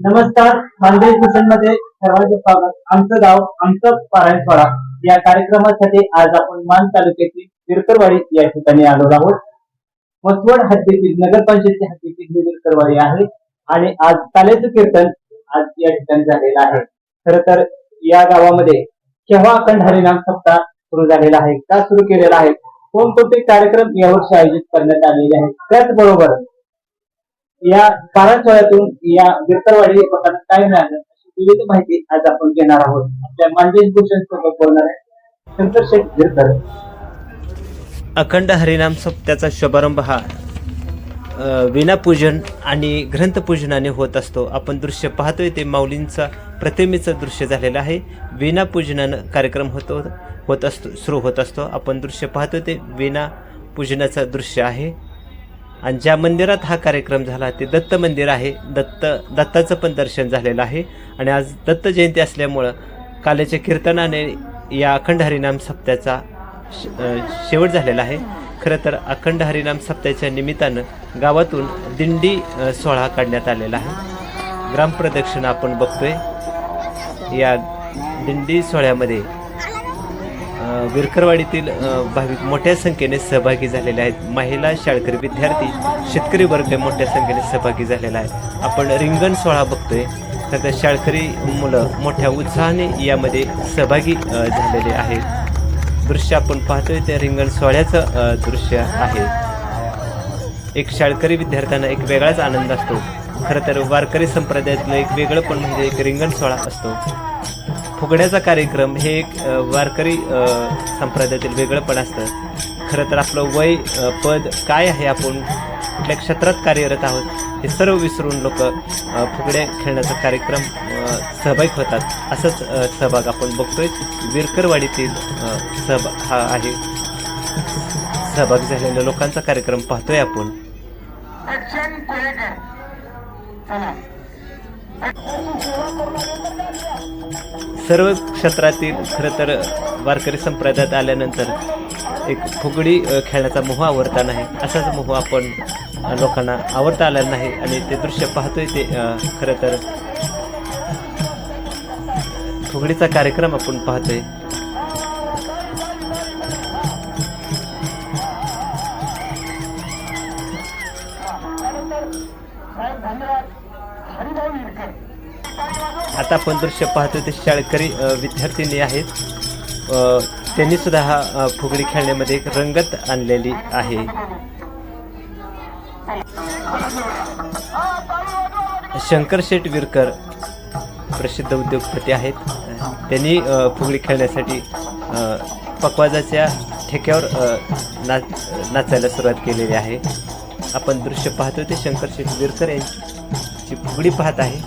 नमस्कार खानदेश मिशनमध्ये सर्वांचे स्वागत. आमचं गाव आमचं पारायण या कार्यक्रमासाठी आज आपण मान तालुक्यातील विरकरवाडी या ठिकाणी आलो आहोत. मसवड हद्दीतील नगरपंचायती हद्दीतील विरकरवाडी आहे. आणि आज कालेचं कीर्तन आज या ठिकाणी झालेलं आहे. खर तर या गावामध्ये केव्हा अखंड हरिनाम सप्ताह सुरू झालेला आहे का सुरू केलेला आहे कोणकोणते कार्यक्रम यावर्षी आयोजित करण्यात आलेले आहेत त्याचबरोबर या पारायण या गिरतरवाडी लोकांना काय मिळालं अशी विविध माहिती आज आपण घेणार आहोत. आपल्या मानदेश भूषण सोबत बोलणार आहे शंकर शेख गिरकर अखंड हरिनाम सप्त्याचा शुभारंभ हा विनापूजन आणि ग्रंथपूजनाने होत असतो. आपण दृश्य पाहतोय ते माऊलींचा प्रतिमेचं दृश्य झालेलं आहे. विनापूजनानं कार्यक्रम होतो होत असतो सुरू होत असतो. आपण दृश्य पाहतोय ते विनापूजनाचं दृश्य आहे. आणि ज्या मंदिरात हा कार्यक्रम झाला ते दत्त मंदिर आहे. दत्त दत्ताचं पण दर्शन झालेलं आहे. आणि आज दत्त जयंती असल्यामुळं काल्याच्या कीर्तनाने या अखंड हरिनाम सप्त्याचा शेवट झालेला आहे. खरं तर अखंड हरिनाम सप्त्याच्या निमित्तानं गावातून दिंडी सोहळा काढण्यात आलेला आहे. ग्रामप्रदक्षिणा आपण बघतोय. या दिंडी सोहळ्यामध्ये विरकरवाडीतील भाविक मोठ्या संख्येने सहभागी झालेले आहेत. महिला शाळकरी विद्यार्थी शेतकरी वर्ग मोठ्या संख्येने सहभागी झालेला आहे. आपण रिंगण सोहळा बघतोय. तर त्या शाळकरी मुलं मोठ्या उत्साहाने यामध्ये सहभागी झालेले आहेत. दृश्य आपण पाहतोय त्या रिंगण सोहळ्याचं दृश्य आहे. एक शाळकरी विद्यार्थ्यांना एक वेगळाच आनंद असतो. खरं तर वारकरी संप्रदायातलं एक वेगळं पण म्हणजे एक रिंगण सोहळा असतो. फुगड्याचा कार्यक्रम हे एक वारकरी संप्रदायातील वेगळं पण असतं. खरं तर आपलं वय पद काय आहे आपण कुठल्या क्षेत्रात कार्यरत आहोत हे सर्व विसरून लोक फुगड्या खेळण्याचा कार्यक्रम सहभागी होतात. असंच सहभाग आपण बघतोय. विरकरवाडीतील सहभाग हा आहे. सहभाग झालेल्या लोकांचा कार्यक्रम पाहतोय आपण. सर्व क्षेत्रातील खरं तर वारकरी संप्रदायात आल्यानंतर एक फुगडी खेळण्याचा मोह आवडता नाही. असाच मोह आपण लोकांना आवडता आलेला नाही आणि ते दृश्य पाहतोय ते खरं तर फुगडीचा कार्यक्रम आपण पाहतोय. आता आपण दृश्य पाहतो ते शाळकरी विद्यार्थिनी आहेत. त्यांनी सुद्धा हा फुगडी खेळण्यामध्ये एक रंगत आणलेली आहे. शंकर शेठ विरकर प्रसिद्ध उद्योगपती आहेत. त्यांनी फुगडी खेळण्यासाठी पकवाजाच्या ठेक्यावर नाच नाचायला सुरुवात केलेली आहे. आपण दृश्य पाहतो ते शंकर शेठ विरकर यांची फुगडी पाहत आहे.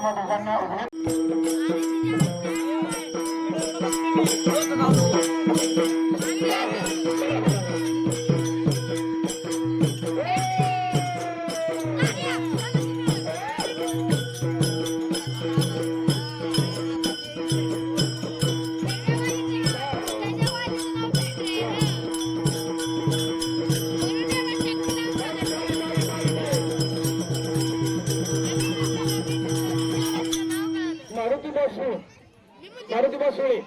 তোমার দোকান मारुती बासू मारुती बासुळे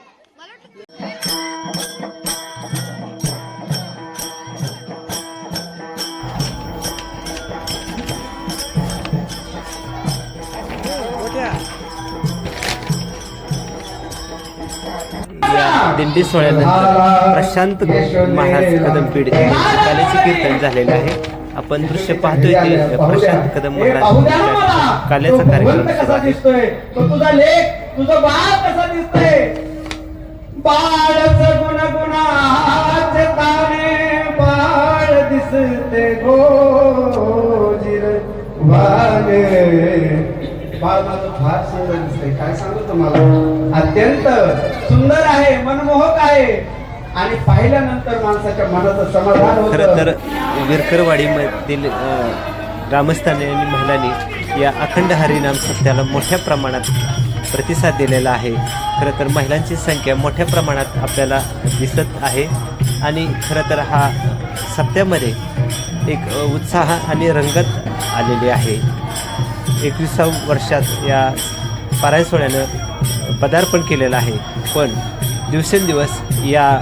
दिंडी सोहळ्यानंतर प्रशांत महाराज कदम पीठ कीर्तन झालेलं आहे. आपण दृश्य पाहतोय ते प्रशांत कदम महाराज. काल्याचा कार्यक्रम कसा दिसतोय? तो तुझा लेख तुझं बाळ कसा दिसतोय? बाळच गुण गुणाचे ताने बाळ दिसते गोजीर वागे बाळ माझं फार सुंदर दिसतंय. काय सांगू तुम्हाला? अत्यंत सुंदर आहे मनमोहक आहे. आणि पाहिल्यानंतर माणसाच्या मनाचं समाधान खरं तर विरकरवाडीमधील ग्रामस्थांनी आणि महिलांनी या अखंड हरिनाम सत्याला मोठ्या प्रमाणात प्रतिसाद दिलेला आहे. खरं तर महिलांची संख्या मोठ्या प्रमाणात आपल्याला दिसत आहे. आणि खरं तर हा सप्त्यामध्ये एक उत्साह आणि रंगत आलेली आहे. एकविसाव्या वर्षात या पारायण सोहळ्यानं पदार्पण केलेलं आहे. पण दिवसेंदिवस या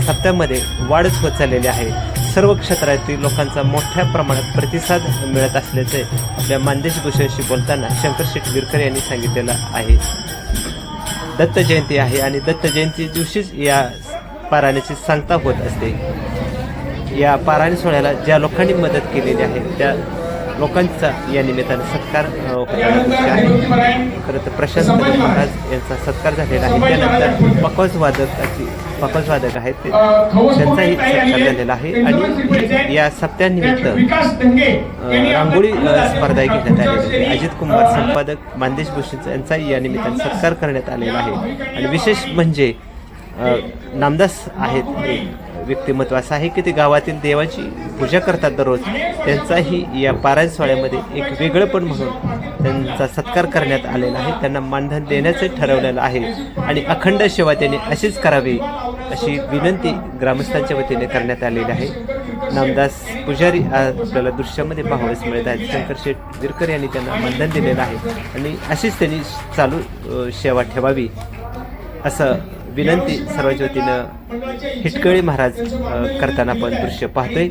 सप्त्यामध्ये वाढच होत चाललेली आहे. सर्व क्षेत्रातील लोकांचा मोठ्या प्रमाणात प्रतिसाद मिळत असल्याचे आपल्या मानदेश भूषणशी बोलताना शंकर शेठ गिरकर यांनी सांगितलेलं आहे. दत्त जयंती आहे आणि दत्त जयंती दिवशीच या पारायणाची सांगता होत असते. या पारायण सोहळ्याला ज्या लोकांनी मदत केलेली आहे त्या लोकांचा या निमित्ताने सत्कार आहे. खरं तर प्रशांत महाराज. यांचा सत्कार झालेला आहे. त्यानंतर पकवाज वादक आहेत ते. त्यांचाही सत्कार झालेला आहे. आणि या सप्त्यानिमित्त रांगोळी स्पर्धा घेण्यात आलेली आहे अजित कुमार संपादक मानदेश भूषण यांचाही या निमित्ताने सत्कार करण्यात आलेला आहे. आणि विशेष म्हणजे नामदास आहेत व्यक्तिमत्व असं आहे की ते गावातील देवाची पूजा करतात दररोज. त्यांचाही या पारायण सोहळ्यामध्ये एक वेगळंपण म्हणून त्यांचा सत्कार करण्यात आलेला आहे. त्यांना मानधन देण्याचं ठरवलेलं आहे. आणि अखंड सेवा त्यांनी अशीच करावी अशी विनंती ग्रामस्थांच्या वतीने करण्यात आलेली आहे. नामदास पुजारी आपल्याला दृश्यामध्ये पाहावयास मिळत आहेत शंकर शेठ विरकर यांनी त्यांना मानधन दिलेलं आहे. आणि अशीच त्यांनी चालू सेवा ठेवावी असं विनंती सर्वांच्या वतीनं हिटकळी महाराज करताना आपण दृश्य पाहतोय.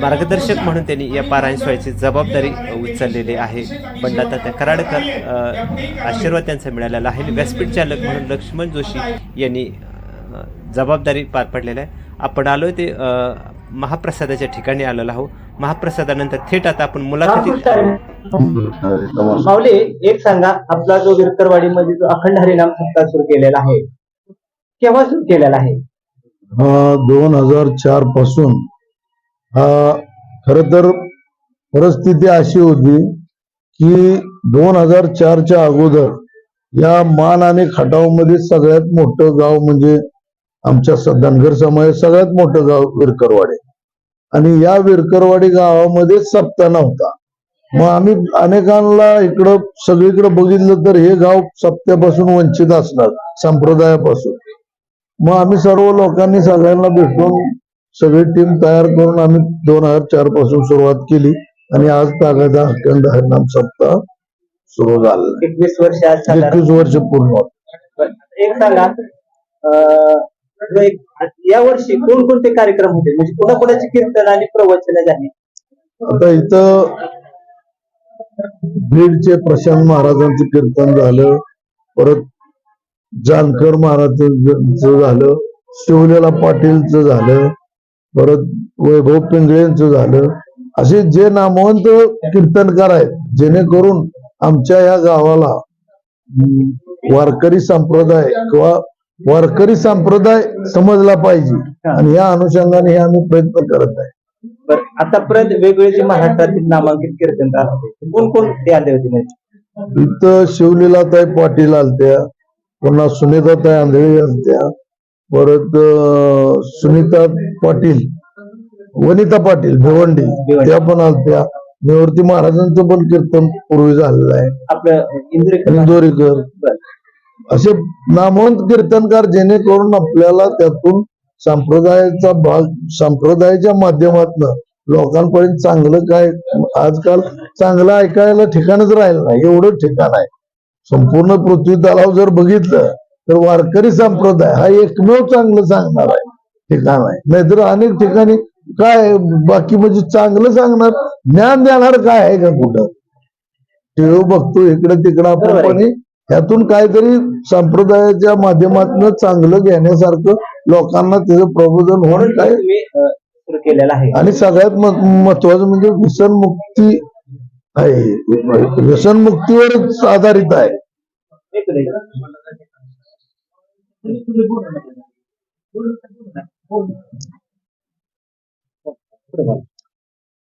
मार्गदर्शक म्हणून त्यांनी या पारायण सोहळ्याची जबाबदारी उचललेली आहे. बंडातात्या कराडकर आशीर्वाद त्यांचा मिळालेला आहे. व्यासपीठ चालक म्हणून लक्ष्मण जोशी यांनी जबाबदारी पार पडलेल्या आहे. आपण आलो ते महाप्रसादाच्या ठिकाणी आलेलो आहोत. महाप्रसादानंतर थेट आता आपण मुलाखतीत माऊली एक सांगा. आपला जो विरकरवाडीमध्ये जो अखंड हरिनाम सप्ताह सुरू केलेला आहे केव्हा सुरू केलेला आहे? दोन हजार चारपासून हा खर तर परिस्थिती अशी होती की दोन हजार चारच्या अगोदर या मान आणि खटावमध्ये सगळ्यात मोठं गाव म्हणजे आमच्या धनगर समाज सगळ्यात मोठं गाव विरकरवाडे. आणि या विरकरवाडी गावामध्ये सप्ताह नव्हता. मग आम्ही अनेकांना इकडं सगळीकडे बघितलं तर हे गाव सप्त्यापासून वंचित असणार संप्रदायापासून. मग आम्ही सर्व लोकांनी सगळ्यांना भेटून सगळी टीम तयार करून आम्ही दोन हजार चारपासून सुरुवात केली. आणि आज तागादा अखंड हरिनाम सप्ताह सुरू झाला. एकवीस वर्ष एकवीस वर्ष पूर्ण होत. एक सांगा या वर्षी कोणकोणते कार्यक्रम होते? म्हणजे कोणाकोणाचे कीर्तन आणि प्रवचन झाली? आता इथं बीडचे प्रशांत महाराजांचं कीर्तन झालं. परत जानकर महाराजांचं झालं शिवलेला पाटीलचं झालं परत वैभव पिंगळेंचं झालं. असे जे नामवंत कीर्तनकार आहेत जेणेकरून आमच्या या गावाला वारकरी संप्रदाय किंवा वारकरी संप्रदाय समजला पाहिजे. आणि या अनुषंगाने हे आम्ही प्रयत्न करत आहे. आतापर्यंत वेगवेगळे जे महाराष्ट्रातील नामांकित कीर्तनकार होते कोण कोण ते आले होते? इथं शिवलीलाताई पाटील आलत्या पुन्हा सुनीताताई आंधळी आलत्या परत सुनीता पाटील वनिता पाटील भिवंडी त्या पण आलत्या निवृत्ती महाराजांचं पण कीर्तन पूर्वी झालेलं आहे. आपलं इंदोरीकर. असे नामवंत कीर्तनकार जेणेकरून आपल्याला त्यातून संप्रदायाचा भाग संप्रदायाच्या माध्यमातून लोकांपर्यंत चांगलं काय आजकाल चांगलं ऐकायला ठिकाणच राहिलं नाही. एवढं ठिकाण आहे. संपूर्ण पृथ्वी तलाव जर बघितलं तर वारकरी संप्रदाय हा एकमेव चांगलं सांगणार आहे. ठिकाण आहे नाहीतर अनेक ठिकाणी काय बाकी म्हणजे चांगलं सांगणार? ज्ञान देणार काय आहे का कुठं? टीव्ही बघतो इकडे तिकडं आपण ह्यातून काहीतरी संप्रदायाच्या माध्यमातून चांगलं घेण्यासारखं लोकांना त्याचं प्रबोधन होणं काय? केलेला आहे. आणि सगळ्यात महत्वाचं म्हणजे व्यसनमुक्ती आहे. व्यसनमुक्तीवरच आधारित आहे.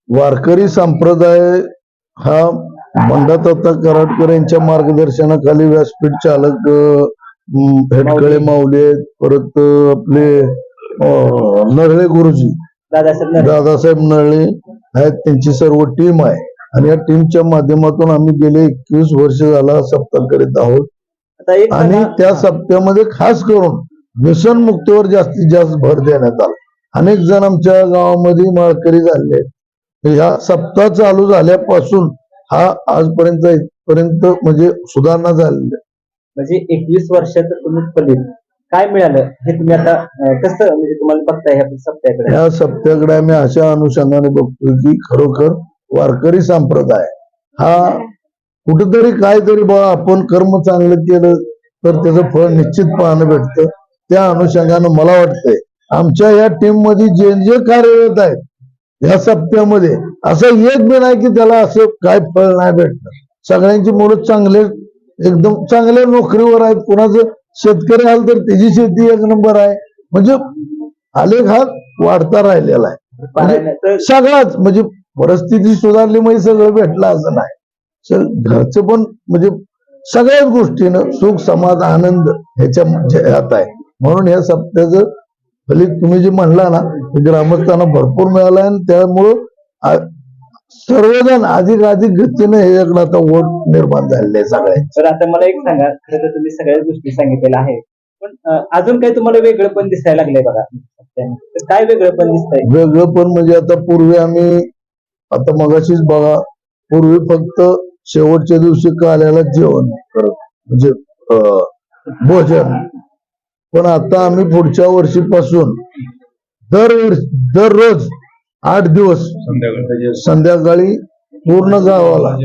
वारकरी संप्रदाय हा बंडादत्ता कराडकर यांच्या मार्गदर्शनाखाली व्यासपीठ चालक हेटकळे माऊली आहेत. परत आपले नरळे गुरुजी. दादासाहेब नरळे. आहेत. त्यांची सर्व टीम आहे. आणि या टीमच्या माध्यमातून आम्ही गेले एकवीस वर्ष झाला सप्ताह करीत आहोत आणि त्या सप्त्यामध्ये खास करून व्यसन मुक्तीवर जास्तीत जास्त भर देण्यात आला अनेक जण आमच्या गावामध्ये माळकरी झाले. ह्या सप्ताह चालू झाल्यापासून हा आजपर्यंत इथपर्यंत म्हणजे सुधारणा झालेली. म्हणजे एकवीस वर्षात तुम्ही पलीत काय मिळालं हे तुम्ही आता कसं म्हणजे तुम्हाला बघताय ह्या सप्त्याकडे या सप्त्याकडे आम्ही अशा अनुषंगाने बघतोय की खरोखर वारकरी संप्रदाय. हा कुठेतरी काहीतरी बा आपण कर्म चांगलं केलं तर त्याचं फळ निश्चित पाहणं भेटतं. त्या अनुषंगानं मला वाटतंय आमच्या या टीममध्ये जे जे कार्यरत आहेत या सप्त्यामध्ये असं एक बी नाही की त्याला असं काय फळ नाही भेटतं सगळ्यांची मुलं चांगले एकदम चांगल्या नोकरीवर आहेत. कुणाचं शेतकरी आलं तर त्याची शेती एक नंबर आहे. म्हणजे आलेख हा वाढता राहिलेला आहे. पारायणाचं सगळाच म्हणजे परिस्थिती सुधारली म्हणजे सगळं भेटलं असं नाही. घरचं पण म्हणजे सगळ्याच गोष्टीनं सुख समाज आनंद ह्याच्या ह्यात आहे. म्हणून या सप्त्याचं फलित तुम्ही जे म्हणला ना ते ग्रामस्थांना भरपूर मिळालं आहे आणि त्यामुळं सर्वजण अधिक अधिक गतीने ह्याच्याकडे आता वोट निर्माण झालेले आहे सगळे तर आता मला एक सांगा खरं तर तुम्ही सगळ्या गोष्टी सांगितलेल्या आहे पण अजून काही तुम्हाला वेगळं पण दिसायला लागलंय बघा. काय वेगळं पण दिसतंय? वेगळं पण म्हणजे आता पूर्वी आम्ही आता मगाशीच बघा पूर्वी फक्त शेवटच्या दिवशी काल्याला जेवण म्हणजे अं, भोजन. पण आता आम्ही पुढच्या वर्षीपासून दर दररोज आठ दिवस संध्याकाळी पूर्ण गावाला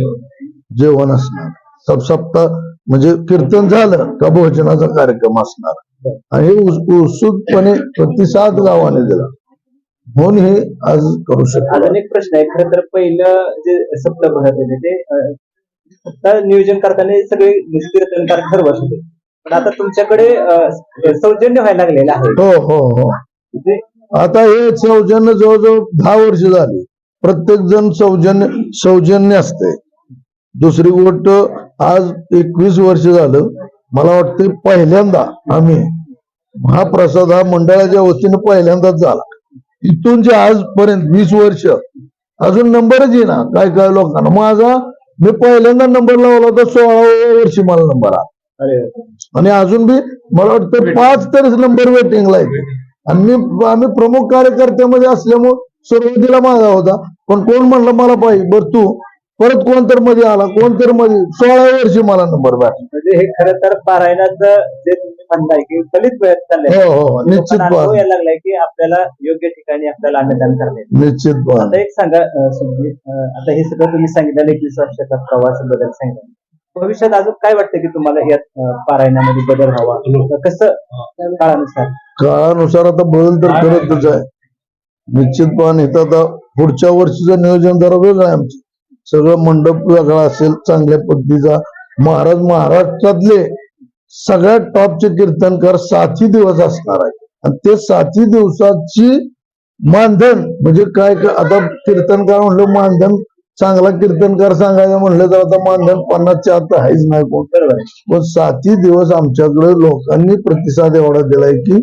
जेवण असणार. सब सप्ताह म्हणजे कीर्तन झालं का भोजनाचा कार्यक्रम असणार. आणि उत्सुकपणे प्रतिसाद गावाने दिला. म्हणून हे आज करू शकतो. अजून एक प्रश्न आहे. खरं तर पहिलं जे सप्ताह भरत होते ते नियोजन करताना सगळे कीर्तनकार ठरवत होते. पण आता तुमच्याकडे सौजन्य व्हायला लागलेलं आहे. हो हो हो. म्हणजे आता हे सौजन्य जवळजवळ दहा वर्ष झाली. प्रत्येक जण सौजन्य सौजन्य असते. दुसरी गोष्ट आज एकवीस वर्ष झालं. मला वाटतं पहिल्यांदा आम्ही महाप्रसाद हा मंडळाच्या वतीने पहिल्यांदाच झाला. इथून जे आजपर्यंत वीस वर्ष अजून नंबरच येईना काय काय लोकांना. माझा मी पहिल्यांदा नंबर लावला होता सोळाव्या वर्षी मला नंबर आला. आणि अजून बी मला वाटतं पाच तरी नंबर वेटिंगला आहे आणि मी आम्ही प्रमुख कार्यकर्त्यामध्ये असल्यामुळे सुरुवातीला माझा होता पण कोण म्हणलं मला पाहिजे बर तू परत कोण तर मध्ये आला कोण तर मध्ये सोळा वर्षी मला नंबर भेटला. म्हणजे हे खरं तर पारायणाचं तुम्ही म्हणताय की फलित वेळेत चाललंय हो हो निश्चित अनुभव यायला लागलाय की आपल्याला योग्य ठिकाणी आपल्याला अन्नदान करणे निश्चित आता एक सांगा अं, सुधीर, अं, आता हे सगळं तुम्ही सांगितलं एकवीस वर्षाचा प्रवासबद्दल सांगितलं. भविष्यात अजून काय वाटतं की तुम्हाला यात अं, पारायणामध्ये बदल व्हावा कसं काळानुसार? काळानुसार आता बदल तर करतच आहे. निश्चित पाहन इथं आता पुढच्या वर्षीचं नियोजन जरा वेगळं आहे आमचं. सगळं मंडप वेगळा असेल चांगल्या पद्धतीचा. महाराज महाराष्ट्रातले सगळ्यात टॉपचे कीर्तनकार सातही दिवस असणार आहे आणि ते सातही दिवसाची मानधन म्हणजे काय आता कीर्तनकार म्हणलं मानधन चांगला कीर्तनकार सांगायचं म्हणलं तर आता मानधन पन्नासच्या आत आहेच नाही कोण. पण सातही दिवस आमच्याकडे लोकांनी प्रतिसाद एवढा दिलाय की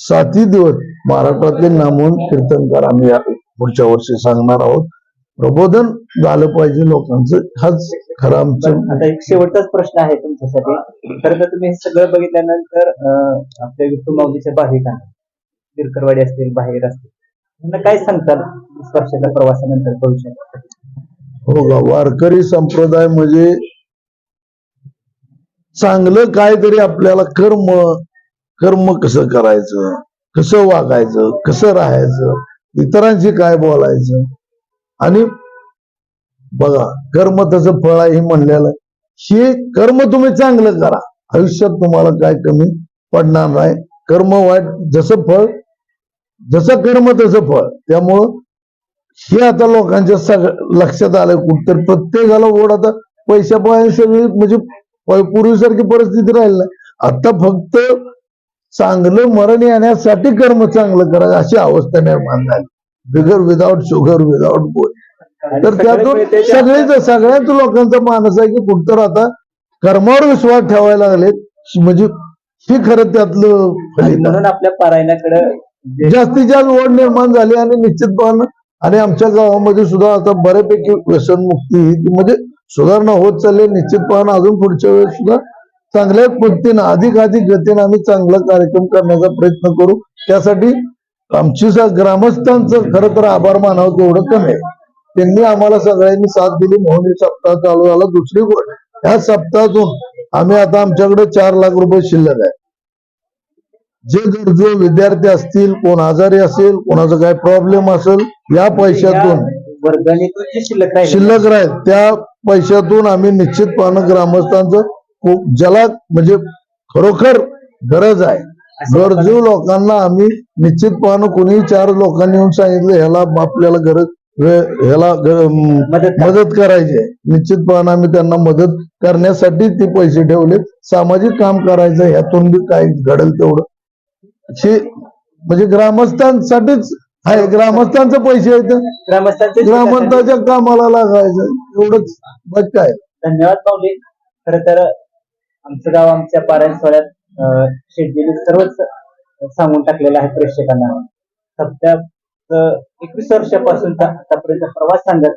सातही दिवस महाराष्ट्रातले नामवंत कीर्तनकार आम्ही पुढच्या वर्षी सांगणार आहोत. प्रबोधन झालं पाहिजे लोकांचं हाच खरं आमचं आता एक शेवटचाच प्रश्न आहे तुमच्यासाठी. खरं तर तुम्ही हे सगळं बघितल्यानंतर आपल्या विठ्ठल माऊलीच्या भाविकांना तिरकरवाडी असतील बाहेर असतील त्यांना काय सांगताल वीस वर्षाच्या प्रवासानंतर भविष्यात? हो का? वारकरी संप्रदाय म्हणजे चांगलं काहीतरी आपल्याला कर्म कर्म कसं करायचं कसं वागायचं कसं राहायचं इतरांशी काय बोलायचं आणि बघा कर्म तसं फळ आहे हे म्हणलेलं आहे. हे कर्म तुम्ही चांगलं करा. आयुष्यात तुम्हाला काय कमी पडणार नाही. कर्म वाईट जसं फळ जसं कर्म तसं फळ. त्यामुळं हे आता लोकांच्या सग लक्षात आलंय कुठतर. प्रत्येकाला ओढ आता पैशा पाय सगळी म्हणजे प- पूर्वीसारखी परिस्थिती राहिली नाही. आता फक्त चांगलं मरण येण्यासाठी कर्म चांगलं करा अशी अवस्था निर्माण झाली. बिगर विदाऊट शुगर विदाऊट गोड तर त्यातून सगळेच सगळ्याच लोकांचा मानस आहे की कुठतर आता कर्मावर विश्वास ठेवायला लागलेत म्हणजे हे खरं त्यातलं. म्हणून आपल्या पारायणाकडे जास्तीत जास्त ओढ निर्माण झाली आणि निश्चितपणे आणि आमच्या गावामध्ये सुद्धा आता बऱ्यापैकी व्यसनमुक्ती ही म्हणजे सुधारणा होत चालली. निश्चितपणे अजून पुढच्या वेळेस सुद्धा चांगल्या पद्धतीनं अधिक अधिक गतीनं आम्ही चांगला कार्यक्रम करण्याचा प्रयत्न करू त्यासाठी आमची ग्रामस्थांचं खरं तर आभार मानावं तेवढं कमी आहे त्यांनी आम्हाला सगळ्यांनी साथ दिली म्हणून हे सप्ताह चालू झाला. दुसरी गोष्ट ह्या सप्ताहातून आम्ही आता आमच्याकडे चार लाख रुपये शिल्लक आहे. जे गरजू विद्यार्थी असतील कोण आजारी असेल कोणाचा काय प्रॉब्लेम असेल या पैशातून शिल्लक राहील. शिल्लक राहील त्या पैशातून आम्ही निश्चितपणे ग्रामस्थांचं ज्याला म्हणजे खरोखर गरज आहे गरजू लोकांना आम्ही निश्चितपणे कोणी चार लोकांनी येऊन सांगितलं ह्याला आपल्याला गरज ह्याला मदत करा. मदत करायची आहे. निश्चितपणे आम्ही त्यांना मदत करण्यासाठी ते पैसे ठेवले सामाजिक काम करायचं ह्यातून बी काही घडेल तेवढं. हे म्हणजे ग्रामस्थांसाठीच आहे. ग्रामस्थांचे पैसे आहेत. ग्रामस्थांचे ग्रामस्थांच्या कामाला लागायचं. एवढंच. बस काय? धन्यवाद पावले खर तर आमचं गाव आमच्या पारायण सोहळ्यात शेटजीने सर्वच सांगून टाकलेलं आहे प्रेक्षकांना. सध्या एकवीस वर्षापासूनचा आतापर्यंत प्रवास सांगत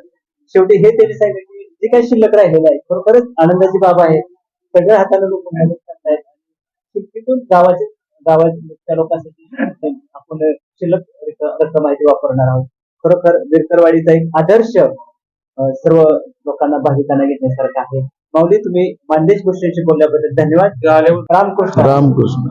शेवटी हे त्यांनी सांगितलं की जे काही शिल्लक राहिलेलं आहे खरोखरच आनंदाची बाब आहे. सगळ्या हाताला लोक मदत करतायत. शिल्पीतून गावाचे गावाच्या लोकांसाठी आपण शिल्लक रक्कम आहे ती वापरणार आहोत. खरोखर विरकरवाडीचा एक आदर्श सर्व लोकांना भाविकांना घेण्यासारखा आहे. माऊली तुम्ही मानदेश गोष्टीशी बोलल्याबद्दल धन्यवाद. रामकृष्ण. रामकृष्ण.